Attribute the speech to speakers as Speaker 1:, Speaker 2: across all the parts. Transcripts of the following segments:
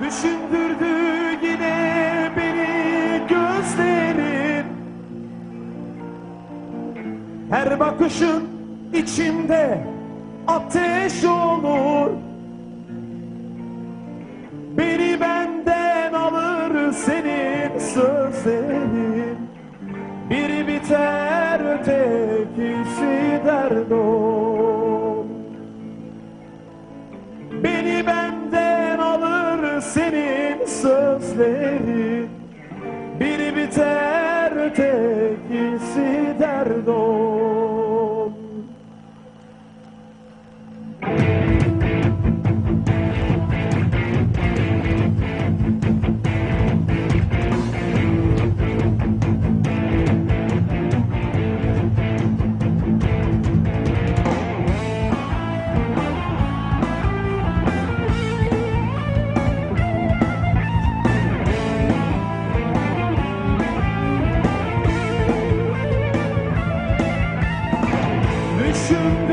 Speaker 1: Düşündürdü yine beni gözlerin. Her bakışın içimde ateş olur. Beni benden alır senin sözlerin. Biri biter ötekisi dert sözleri Biri biter ötekisi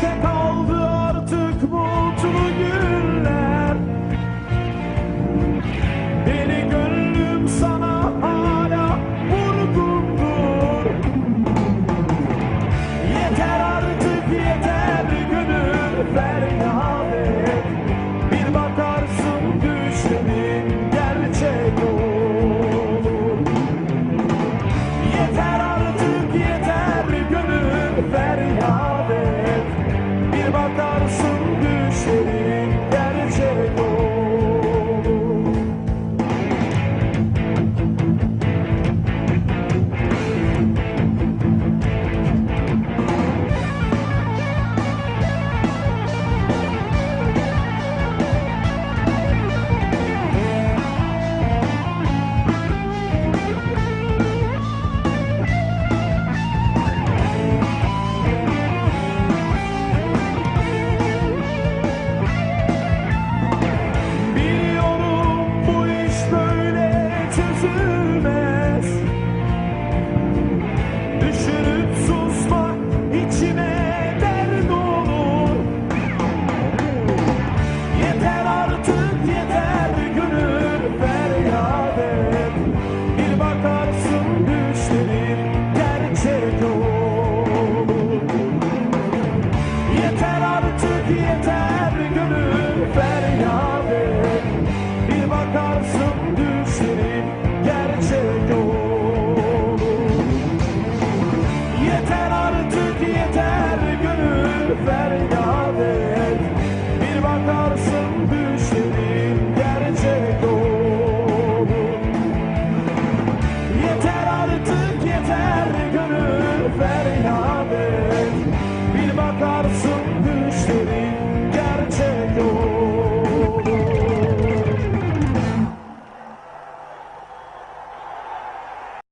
Speaker 1: step the fattest.